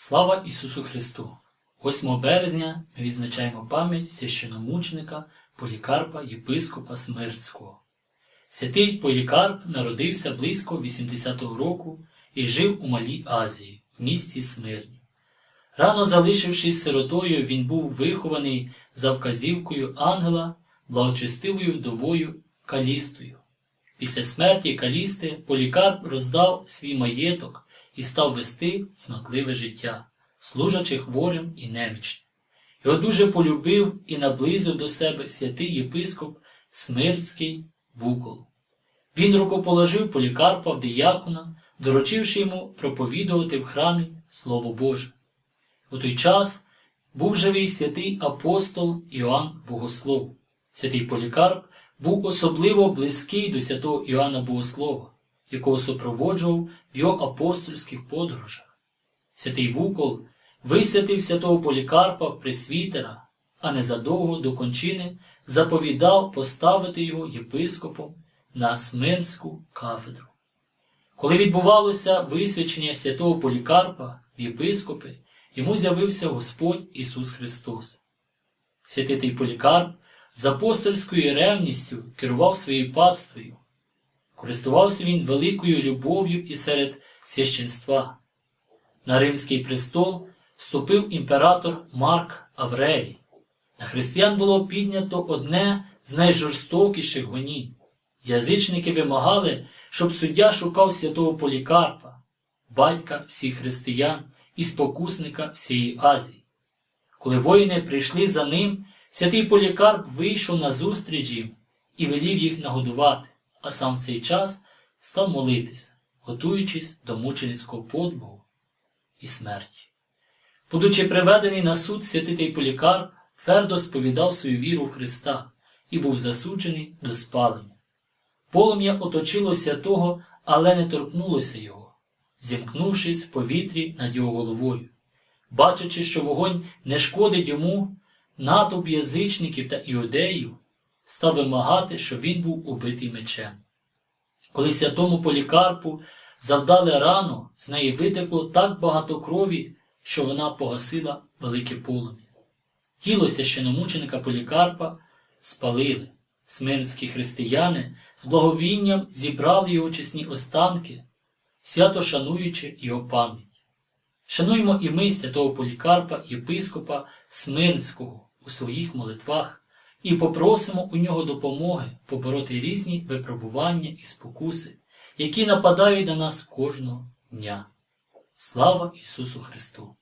Слава Ісусу Христу! 8 березня ми відзначаємо пам'ять священомученика Полікарпа Єпископа Смирського. Святий Полікарп народився близько 80-го року і жив у Малій Азії, в місті Смирні. Рано залишившись сиротою, він був вихований за вказівкою ангела, благочестивою вдовою Калістою. Після смерті Калісти Полікарп роздав свій маєток і став вести цнотливе життя, служачи хворим і немічним. Його дуже полюбив і наблизив до себе святий єпископ Смирський Вукол. Він рукоположив Полікарпа в диякона, доручивши йому проповідувати в храмі Слово Боже. У той час був живий святий апостол Іоанн Богослов. Святий Полікарп був особливо близький до святого Іоанна Богослова, якого супроводжував в його апостольських подорожах. Святий Вукол висвятив святого Полікарпа в пресвітера, а незадовго до кончини заповідав поставити його єпископом на Смирську кафедру. Коли відбувалося висвячення святого Полікарпа в єпископи, йому з'явився Господь Ісус Христос. Святитий Полікарп з апостольською ревністю керував своєю паствою. Користувався він великою любов'ю і серед священства. На Римський престол вступив імператор Марк Аврелій. На християн було піднято одне з найжорстокіших гонінь. Язичники вимагали, щоб суддя шукав святого Полікарпа, батька всіх християн і спокусника всієї Азії. Коли воїни прийшли за ним, святий Полікарп вийшов на зустріч їм і велів їх нагодувати, а сам в цей час став молитися, готуючись до мученицького подвигу і смерті. Будучи приведений на суд, святий Полікарп твердо сповідав свою віру в Христа і був засуджений до спалення. Полум'я оточило святого, але не торкнулося його, зімкнувшись в повітрі над його головою. Бачачи, що вогонь не шкодить йому, натовп язичників та іудеїв став вимагати, щоб він був убитий мечем. Коли святому Полікарпу завдали рану, з неї витекло так багато крові, що вона погасила велике полум'я. Тіло священомученика Полікарпа спалили. Смирські християни з благовінням зібрали його чесні останки, свято шануючи його пам'ять. Шануємо і ми святого Полікарпа, єпископа Смирнського у своїх молитвах і попросимо у нього допомоги побороти різні випробування і спокуси, які нападають на нас кожного дня. Слава Ісусу Христу!